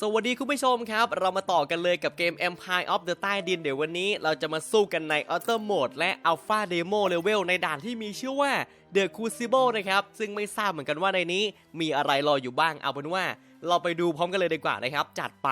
สวัสดีคุณผู้ชมครับ เรามาต่อกันเลยกับเกม Empire of the ใต้ดินเดี๋ยววันนี้เราจะมาสู้กันใน Auto Mode และ Alpha Demo Level ในด่านที่มีชื่อว่า The Crucible นะครับ ซึ่งไม่ทราบเหมือนกันว่าในนี้มีอะไรรออยู่บ้างเอาเป็นว่า เราไปดูพร้อมกันเลยดีกว่านะครับ จัดไป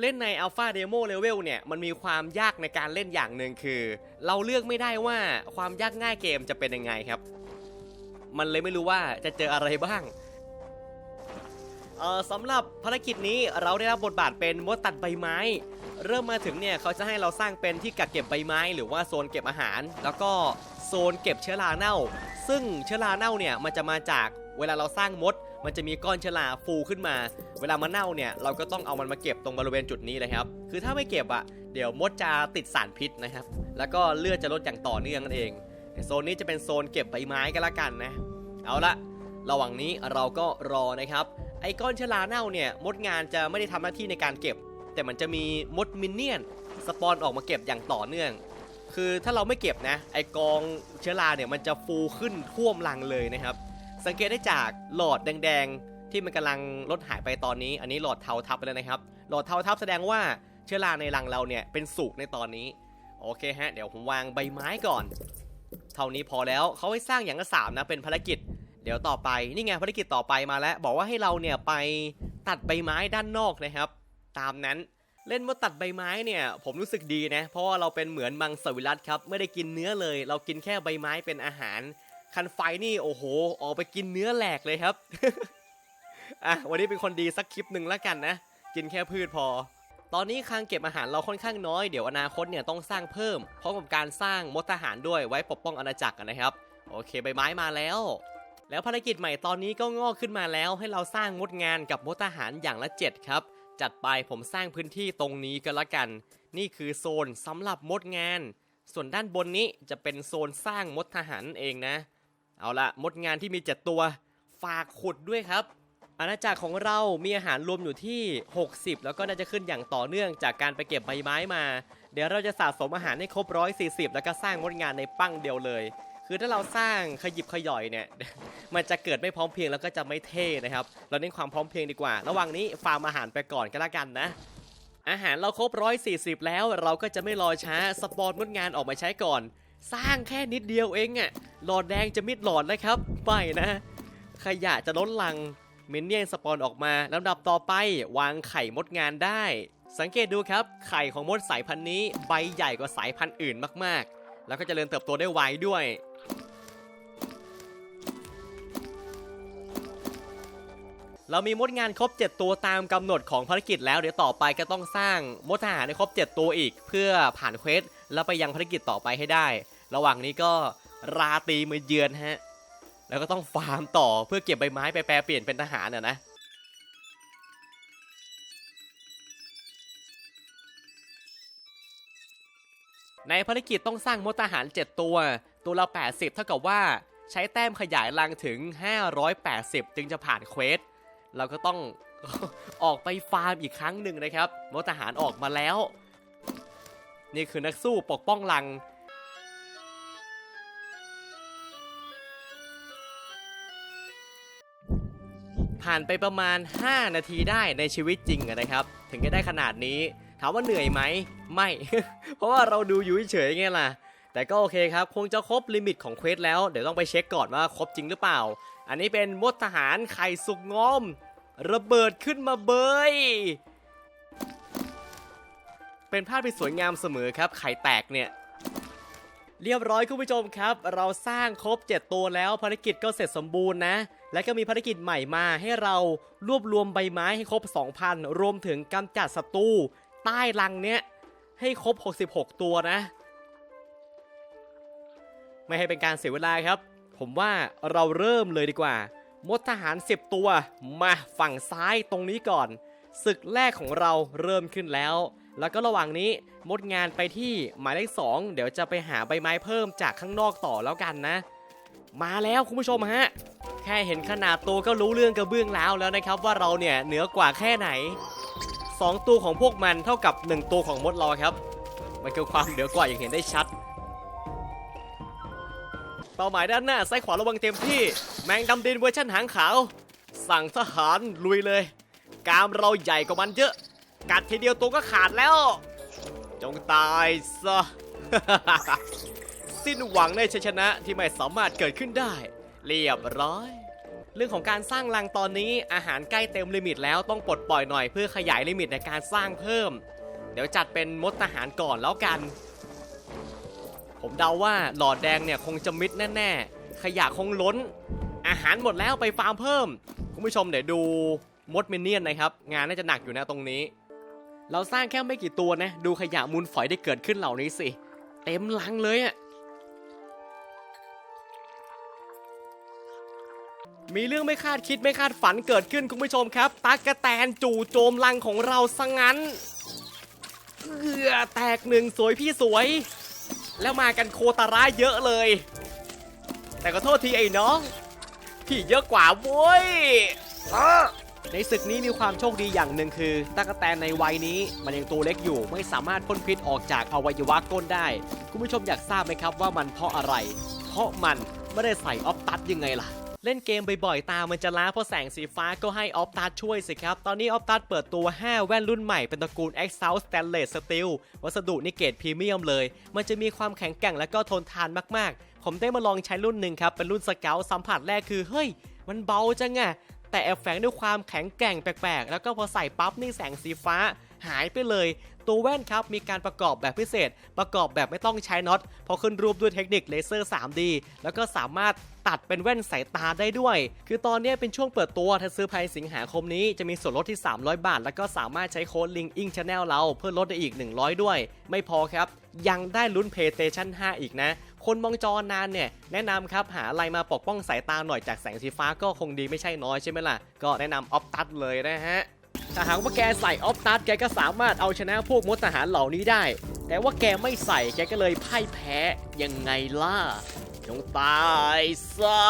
เล่นใน Alpha Demo Level เนี่ย มันมีความยากในการเล่นอย่างหนึ่งคือ เราเลือกไม่ได้ว่าความยากง่ายเกมจะเป็นยังไงครับ มันเลยไม่รู้ว่าจะเจออะไรบ้าง ออสำหรับภารกิจนี้เราได้รับบทบาทเป็นมดตัดใบไม้ เริ่มมาถึงเนี่ยเขาจะให้เราสร้างเป็นที่กักเก็บใบไม้ หรือว่าโซนเก็บอาหาร แล้วก็โซนเก็บเชื้อราเน่า ซึ่งเชื้อราเน่าเนี่ยมันจะมาจากเวลาเราสร้างมด มันจะมีก้อนเชื้อราฟูขึ้นมา เวลามันเน่าเนี่ยเราก็ต้องเอามันมาเก็บตรงบริเวณจุดนี้เลยครับคือถ้าไม่เก็บอะเดี๋ยวมดจะติดสารพิษนะครับ แล้วก็เลือดจะลดอย่างต่อเนื่องนั่นเองโซนนี้จะเป็นโซนเก็บใบไม้ก็แล้วกันนะ เอาละระหว่างนี้เราก็รอนะครับ ไอ้ก้อนเชื้อราเน่าเนี่ยมดงานจะไม่ได้ทำหน้าที่ในการเก็บ แต่มันจะมีมดมินเนี่ยนสปอนออกมาเก็บอย่างต่อเนื่อง คือถ้าเราไม่เก็บนะไอ้กองเชื้อราเนี่ยมันจะฟูขึ้นท่วมรังเลยนะครับ สังเกตได้จากหลอดแดงๆ ที่มันกำลังลดหายไปตอนนี้ อันนี้หลอดเทาทับไปแล้วนะครับ หลอดเทาทับแสดงว่าเชื้อราในรังเราเนี่ยเป็นสุกในตอนนี้โอเคฮะเดี๋ยวผมวางใบไม้ก่อน เท่านี้พอแล้วเขาให้สร้างอย่างละสามนะเป็นภารกิจ เดี๋ยวต่อไปนี่ไงภารกิจต่อไปมาแล้ว บอกว่าให้เราเนี่ยไปตัดใบไม้ด้านนอกนะครับ ตามนั้นเล่นว่าตัดใบไม้เนี่ยผมรู้สึกดีนะ เพราะว่าเราเป็นเหมือนมังสวิรัตครับไม่ได้กินเนื้อเลย เรากินแค่ใบไม้เป็นอาหาร คันไฟนี่โอ้โห ออกไปกินเนื้อแหลกเลยครับอะวันนี้เป็นคนดีสักคลิปหนึ่งแล้วกันนะ กินแค่พืชพอ ตอนนี้คลังเก็บอาหารเราค่อนข้างน้อยเดี๋ยวอนาคตเนี่ยต้องสร้างเพิ่มพร้อมกับการสร้างมดทหารด้วยไว้ปกป้องอาณาจักรนะครับ โอเคใบไม้มาแล้ว แล้วภารกิจใหม่ตอนนี้ก็งอกขึ้นมาแล้วให้เราสร้างมดงานกับมดทหารอย่างละ 7 ครับ จัดไปผมสร้างพื้นที่ตรงนี้ก็แล้วกัน นี่คือโซนสำหรับมดงาน ส่วนด้านบนนี้จะเป็นโซนสร้างมดทหารเองนะ เอาละมดงานที่มี 7 ตัว ฝากขุดด้วยครับ อาณาจักรของเรามีอาหารรวมอยู่ที่ 60 แล้วก็น่าจะขึ้นอย่างต่อเนื่องจากการไปเก็บใบไม้มา เดี๋ยวเราจะสะสมอาหารให้ครบ140 แล้วก็สร้างมดงานในปั้งเดียวเลย คือถ้าเราสร้างขยิบขย่อยเนี่ย มันจะเกิดไม่พร้อมเพียงแล้วก็จะไม่เท่นะครับ เราเน้นความพร้อมเพียงดีกว่า ระหว่างนี้ฟาร์มอาหารไปก่อนก็แล้วกันนะ อาหารเราครบ 140 แล้วเราก็จะไม่รอช้าสปอนมดงานออกมาใช้ก่อน สร้างแค่นิดเดียวเองอะหลอดแดงจะมิดหลอดแล้วครับไม่นะ ขยะจะล้นลังมินเนี่ยนสปอนออกมาลำดับต่อไปวางไข่มดงานได้ สังเกตดูครับ ไข่ของมดสายพันธุ์นี้ใบใหญ่กว่าสายพันธุ์อื่นมากๆ แล้วก็จเจริญเติบโตได้ไวด้วย เรามีมดงานครบ 7 ตัวตามกำหนดของภารกิจแล้วเดี๋ยวต่อไปก็ต้องสร้างมดทหารให้ครบ 7 ตัวอีก เพื่อผ่านเควสแล้วไปยังภารกิจต่อไปให้ได้ ระหว่างนี้ก็ราตีมือเยือนฮะแล้วก็ต้องฟาร์มต่อเพื่อเก็บใบไม้ไปแปลเปลี่ยนเป็นทหารน่ะนะในภารกิจต้องสร้างมดทหาร 7 ตัว ตัวละ 80 เท่ากับว่า ใช้แต้มขยายรังถึง 580 จึงจะผ่านเควส เราก็ต้องออกไปฟาร์มอีกครั้งหนึ่งนะครับมดทหารออกมาแล้ว นี่คือนักสู้ปกป้องรัง ผ่านไปประมาณ 5 นาทีได้ในชีวิตจริงนะครับ ถึงจะได้ขนาดนี้ ถามว่าเหนื่อยไหม ไม่ เพราะว่าเราดูอยู่เฉยๆไงล่ะ แต่ก็โอเคครับคงจะครบลิมิตของเควสแล้ว เดี๋ยวต้องไปเช็คก่อนว่าครบจริงหรือเปล่า อันนี้เป็นมดทหารไข่สุกงอม ระเบิดขึ้นมาเบย เป็นภาพที่สวยงามเสมอครับ ไข่แตกเนี่ย เรียบร้อยคุณผู้ชมครับ เราสร้างครบ 7 ตัวแล้วภารกิจก็เสร็จสมบูรณ์นะ และก็มีภารกิจใหม่มาให้เรารวบรวมใบไม้ให้ครบ 2,000 รวมถึงกำจัดศัตรูใต้รังเนี้ยให้ครบ 66 ตัวนะ ไม่ให้เป็นการเสียเวลาครับ ผมว่าเราเริ่มเลยดีกว่า มดทหาร10ตัวมาฝั่งซ้ายตรงนี้ก่อน ศึกแรกของเราเริ่มขึ้นแล้ว แล้วก็ระหว่างนี้มดงานไปที่หมายเลข2เดี๋ยวจะไปหาใบไม้เพิ่มจากข้างนอกต่อแล้วกันนะ มาแล้วคุณผู้ชมฮะแค่เห็นขนาดตัวก็รู้เรื่องกระเบื้องแล้วแล้วนะครับ ว่าเราเนี่ยเหนือกว่าแค่ไหน 2 ตัวของพวกมันเท่ากับ 1 ตัวของมดเราครับ มันคือความเหนือกว่าอย่างเห็นได้ชัด เป้าหมายด้านหน้าซ้ายขวาระวังเต็มที่ แมงดำดินเวอร์ชันหางขาว สั่งทหารลุยเลย กามเราใหญ่กว่ามันเยอะ กัดทีเดียวตัวก็ขาดแล้ว จงตายซะ สิ้นหวังในชัยชนะที่ไม่สามารถเกิดขึ้นได้ เรียบร้อย เรื่องของการสร้างรังตอนนี้อาหารใกล้เต็มลิมิตแล้วต้องปลดปล่อยหน่อยเพื่อขยายลิมิตในการสร้างเพิ่ม เดี๋ยวจัดเป็นมดทหารก่อนแล้วกัน ผมเดาว่าหลอดแดงเนี่ยคงจะมิดแน่ๆ ขยะคงล้น อาหารหมดแล้วไปฟาร์มเพิ่ม คุณผู้ชมเดี๋ยวดูมดมินเนี่ยนนะครับ งานน่าจะหนักอยู่นะตรงนี้ เราสร้างแค่ไม่กี่ตัวนะ ดูขยะมูลฝอยได้เกิดขึ้นเหล่านี้สิ เต็มลังเลยอะมีเรื่องไม่คาดคิดไม่คาดฝันเกิดขึ้นคุณผู้ชมครับ ตักกะแตนจู่โจมลังของเราซะงั้นเอือแตกหนึ่งสวยพี่สวย แล้วมากันโคตาร้ายเยอะเลย แต่ก็โทษทีไอ้น้องพี่เยอะกว่าโว้ยอ้าในศึกนี้มีความโชคดีอย่างหนึ่งคือตากแตนในวัยนี้มันยังตัวเล็กอยู่ไม่สามารถพ่นพิษออกจากอวัยวะก้นได้ คุณผู้ชมอยากทราบไหมครับว่ามันเพราะอะไร เพราะมันไม่ได้ใส่ออฟตัดยังไงล่ะ เล่นเกมบ่อยๆ ตามันจะล้าเพราะแสงสีฟ้าก็ให้ออฟตัดช่วยสิครับ ตอนนี้ออฟตัดเปิดตัว 5 แว่นรุ่นใหม่เป็นตระกูล e x a l Stainless Steel วัสดุนิเกตพรีเมียมเลย มันจะมีความแข็งแกร่งและก็ทนทานมากๆ ผมได้มาลองใช้รุ่นหนึ่งครับ เป็นรุ่นสเกลสัมผัสแรกคือ เฮ้ย มันเบาจังอะแต่แอบแฝงด้วยความแข็งแกร่งแปลกๆ แล้วก็พอใส่ปั๊บนี่แสงสีฟ้าหายไปเลย ตัวแว่นครับมีการประกอบแบบพิเศษ ประกอบแบบไม่ต้องใช้น็อตเพอขึ้นรูปด้วยเทคนิคเลเซอร์ 3D แล้วก็สามารถตัดเป็นแว่นสายตาได้ด้วย คือตอนนี้เป็นช่วงเปิดตัว ถ้าซื้อภายในสิงหาคมนี้จะมีส่วนลดที่ 300 บาท แล้วก็สามารถใช้โค้ด Link In Channel เราเพื่อลดได้อีก 100 ด้วย ไม่พอครับ ยังได้ลุ้น PlayStation 5 อีกนะ คนมองจอนานเนี่ย แนะนำครับหาอะไรมาปกป้องสายตาหน่อยจากแสงสีฟ้าก็คงดีไม่ใช่น้อยใช่ไหมล่ะ ก็แนะนำออฟตัดเลยนะฮะ ถ้าหากว่าแกใส่ออฟตัดแกก็สามารถเอาชนะพวกมดทหารเหล่านี้ได้ แต่ว่าแกไม่ใส่แกก็เลยพ่ายแพ้ยังไงล่ะจงตายซะ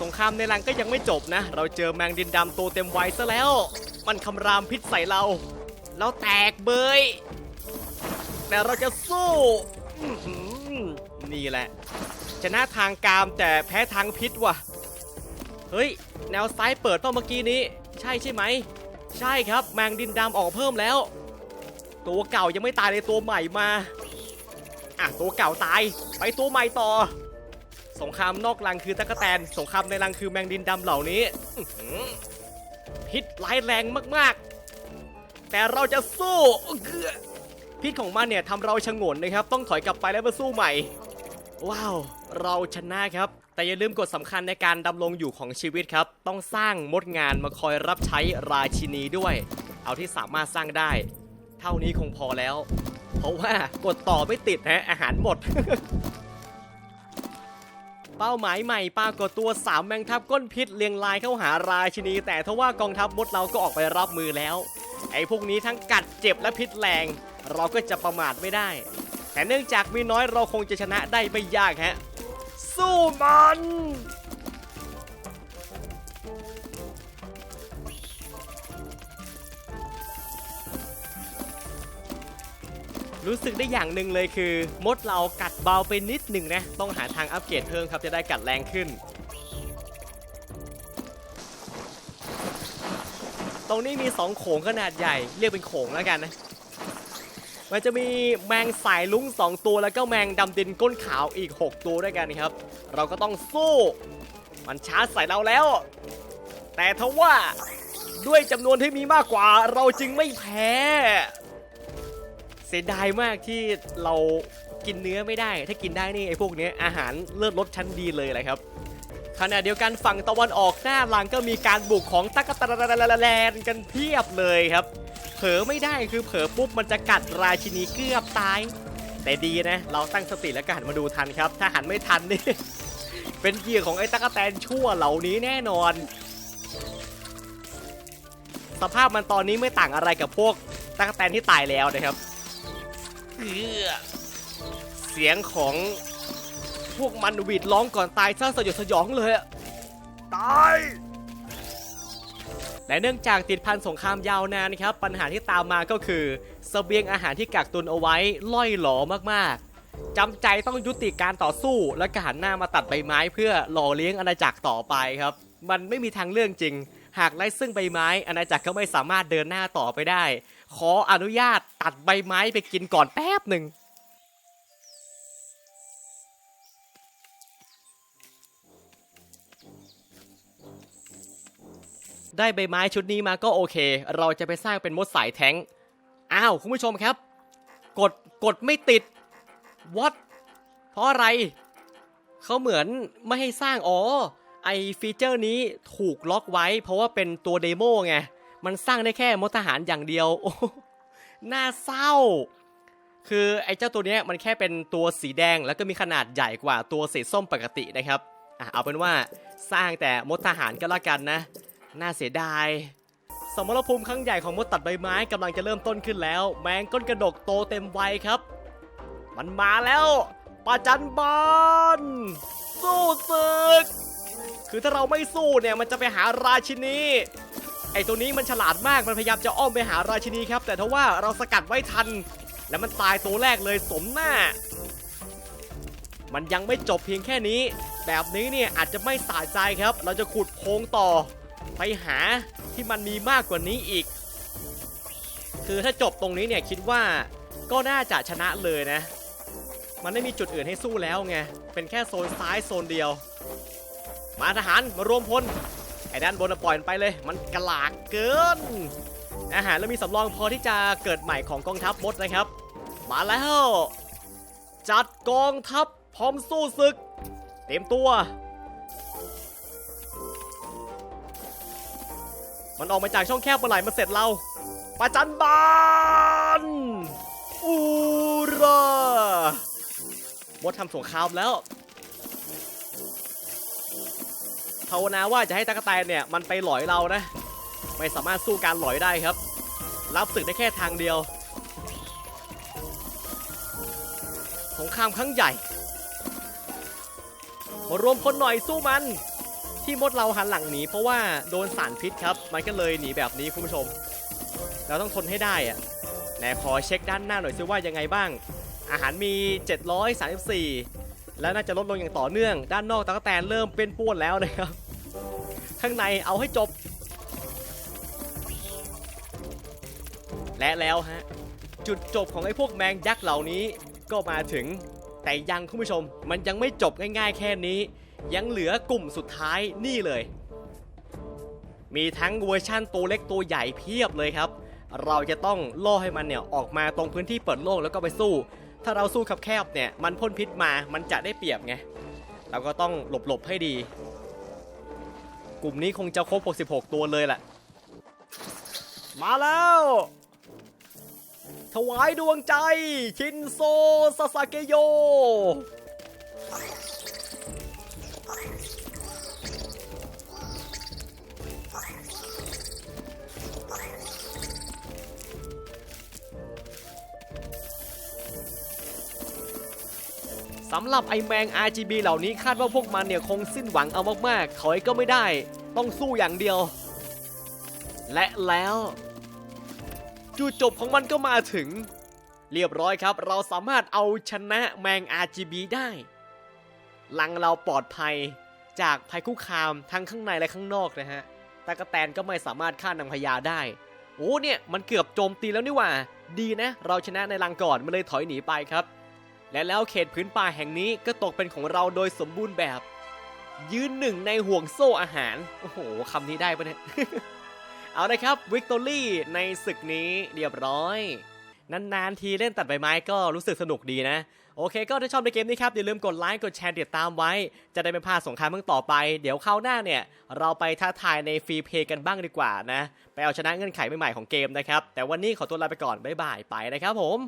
สงครามในรังก็ยังไม่จบนะ เราเจอแมงดินดำตัวเต็มวัยซะแล้ว มันคำรามพิษใส่เรา เราแตกเบย แต่เราจะสู้ นี่แหละ ชนะทางกามแต่แพ้ทางพิษว่ะ เฮ้ย แนวซ้ายเปิดเปล่าเมื่อกี้นี้ ใช่ใช่ไหม ใช่ครับ แมงดินดำออกเพิ่มแล้ว ตัวเก่ายังไม่ตายเลยตัวใหม่มา อะ ตัวเก่าตาย ไปตัวใหม่ต่อ สงครามนอกรังคือตะกแตน สงครามในรังคือแมงดินดำเหล่านี้พิษร้ายแรงมากๆ แต่เราจะสู้พิษของมันเนี่ยทำเราชะงนนะครับ ต้องถอยกลับไปแล้วมาสู้ใหม่ ว้าว เราชนะครับ แต่อย่าลืมกฎสำคัญในการดำรงอยู่ของชีวิตครับ ต้องสร้างมดงานมาคอยรับใช้ราชินีด้วย เอาที่สามารถสร้างได้ เท่านี้คงพอแล้ว เพราะว่ากดต่อไม่ติดฮะอาหารหมด เป้าหมายใหม่ปรากฏตัว3แมงทับก้นพิษเรียงรายเข้าหาราชินี แต่ทว่ากองทัพมดเราก็ออกไปรับมือแล้ว ไอ้พวกนี้ทั้งกัดเจ็บและพิษแรง เราก็จะประมาทไม่ได้ แต่เนื่องจากมีน้อยเราคงจะชนะได้ไม่ยากฮะ สู้มัน รู้สึกได้อย่างหนึ่งเลยคือ มดเรากัดเบาไปนิดหนึ่งนะ ต้องหาทางอัปเกรดเพิ่มครับจะได้กัดแรงขึ้น ตรงนี้มี2โขงขนาดใหญ่ เรียกเป็นโขงแล้วกันนะ มันจะมีแมงสายลุ้ง 2 ตัวแล้วก็แมงดำดินก้นขาวอีก 6 ตัวด้วยกันครับ เราก็ต้องสู้ มันชาร์จใส่เราแล้ว แต่ทว่าด้วยจำนวนที่มีมากกว่าเราจึงไม่แพ้ เสียดายมากที่เรากินเนื้อไม่ได้ ถ้ากินได้นี่ไอ้พวกนี้อาหารเลือดรสชั้นดีเลยแหละครับขณะเดียวกันฝั่งตะวันออกหน้าหลังก็มีการบุกของตักะตะละแลนกันเพียบเลยครับ ผลอไม่ได้คือเผลอปุ๊บมันจะกัดราชินีเกือบตาย แต่ดีนะ เราตั้งสติแล้วก็หันมาดูทันครับ ถ้าหันไม่ทันนี่ เป็นเหยื่อของไอ้ตั๊กแตนชั่วเหล่านี้แน่นอน สภาพมันตอนนี้ไม่ต่างอะไรกับพวกตั๊กแตนที่ตายแล้วนะครับเออเสียงของพวกมันวีดร้องก่อนตายสร้างสยดสยองเลยตาย และเนื่องจากติดพันสงครามยาวนานนะครับปัญหาที่ตามมาก็คือเสบียงอาหารที่กักตุนเอาไว้ล่อยหลอมากๆจำใจต้องยุติการต่อสู้ แล้วก็หันหน้ามาตัดใบไม้เพื่อหล่อเลี้ยงอาณาจักรต่อไปครับ มันไม่มีทางเรื่องจริง หากไล่ซึ่งใบไม้อาณาจักรก็ไม่สามารถเดินหน้าต่อไปได้ ขออนุญาตตัดใบไม้ไปกินก่อนแป๊บหนึ่ง ได้ใบไม้ชุดนี้มาก็โอเค เราจะไปสร้างเป็นมดสายแท้ง อ้าว คุณผู้ชมครับ กดกดไม่ติด what เพราะอะไร เขาเหมือนไม่ให้สร้าง อ๋อ ไอฟีเจอร์นี้ถูกล็อกไว้ เพราะว่าเป็นตัวเดโมไง มันสร้างได้แค่มดทหารอย่างเดียว โอ้น่าเศร้า คือไอเจ้าตัวนี้มันแค่เป็นตัวสีแดงแล้วก็มีขนาดใหญ่กว่าตัวสีส้มปกตินะครับอะเอาเป็นว่าสร้างแต่มดทหารก็แล้วกันนะ น่าเสียดาย สมรภูมิครั้งใหญ่ของมดตัดใบไม้กำลังจะเริ่มต้นขึ้นแล้ว แมงก้นกระดกโตเต็มวัยครับ มันมาแล้วปาจันบอลสู้ศึก คือถ้าเราไม่สู้เนี่ยมันจะไปหาราชินีไอตัวนี้มันฉลาดมากมันพยายามจะอ้อมไปหาราชินีครับ แต่ทว่าเราสกัดไว้ทัน แล้วมันตายตัวแรกเลยสมหน้า มันยังไม่จบเพียงแค่นี้ แบบนี้เนี่ยอาจจะไม่สะใจครับ เราจะขุดโพงต่อ ไปหาที่มันมีมากกว่านี้อีก คือถ้าจบตรงนี้เนี่ยคิดว่าก็น่าจะชนะเลยนะ มันไม่มีจุดอื่นให้สู้แล้วไง เป็นแค่โซนซ้ายโซนเดียว มาทหารมารวมพล ไอ้ด้านบนน่ะปล่อยไปเลย มันกลากเกิน อาหารเรามีสำรองพอที่จะเกิดใหม่ของกองทัพมดนะครับ มาแล้ว จัดกองทัพพร้อมสู้ศึก เตรียมตัว มันออกมาจากช่องแคบเมื่อไหร่มาเสร็จเราประจันบานอูรามดทำสงครามแล้วภาวนาว่าจะให้ตะกแตนเนี่ยมันไปหลอยเรานะ ไม่สามารถสู้การหลอยได้ครับ รับศึกได้แค่ทางเดียว สงครามครั้งใหญ่ มารวมพลหน่อยสู้มัน ที่มดเราหันหลังหนีเพราะว่าโดนสารพิษครับ มันก็เลยหนีแบบนี้คุณผู้ชม เราต้องทนให้ได้อะไหนขอเช็คด้านหน้าหน่อยซิว่ายังไงบ้าง อาหารมี 734 แล้วน่าจะลดลงอย่างต่อเนื่อง ด้านนอกตะกแตนเริ่มเป็นป้วนแล้วนะครับ ข้างในเอาให้จบ และแล้วฮะ จุดจบของไอ้พวกแมงยักษ์เหล่านี้ก็มาถึงแต่ยังคุณผู้ชมมันยังไม่จบง่ายๆแค่นี้ ยังเหลือกลุ่มสุดท้ายนี่เลย มีทั้งเวอร์ชั่นตัวเล็กตัวใหญ่เพียบเลยครับ เราจะต้องล่อให้มันเนี่ยออกมาตรงพื้นที่เปิดโล่งแล้วก็ไปสู้ ถ้าเราสู้คับแคบเนี่ยมันพ่นพิษมามันจะได้เปรียบไงเราก็ต้องหลบๆให้ดี กลุ่มนี้คงจะครบ 66 ตัวเลยแหละ มาแล้ว ถวายดวงใจ ชินโซ ซาสาเกโย สำหรับไอแมง RGB เหล่านี้คาดว่าพวกมันเนี่ยคงสิ้นหวังเอามากๆถอยก็ไม่ได้ ต้องสู้อย่างเดียว และแล้ว จุดจบของมันก็มาถึง เรียบร้อยครับ เราสามารถเอาชนะแมง RGB ได้ลังเราปลอดภัยจากภัยคุกคามทั้งข้างในและข้างนอกนะฮะตากะแตนก็ไม่สามารถฆ่านางพญาได้ โอ้เนี่ยมันเกือบโจมตีแล้วนี่ว่า ดีนะ เราชนะในรังก่อนมันเลยถอยหนีไปครับ และแล้วเขตพื้นป่าแห่งนี้ก็ตกเป็นของเราโดยสมบูรณ์แบบ ยืนหนึ่งในห่วงโซ่อาหาร โอ้โหคำนี้ได้ปะเนี่ย เอาละครับวิกตอรี่ในศึกนี้เรียบร้อย นานๆทีเล่นตัดใบไม้ก็รู้สึกสนุกดีนะ โอเคก็ถ้าชอบในเกมนี้ครับ อย่าลืมกดไลค์กดแชร์ติดตามไว้ จะได้ไม่พลาดสงครามเมื่อต่อไป เดี๋ยวคราวหน้าเนี่ย เราไปท้าทายในฟรีเพย์กันบ้างดีกว่านะ ไปเอาชนะเงื่อนไขใหม่ๆของเกมนะครับ แต่วันนี้ขอตัวลาไปก่อนบ๊ายบายไปนะครับผม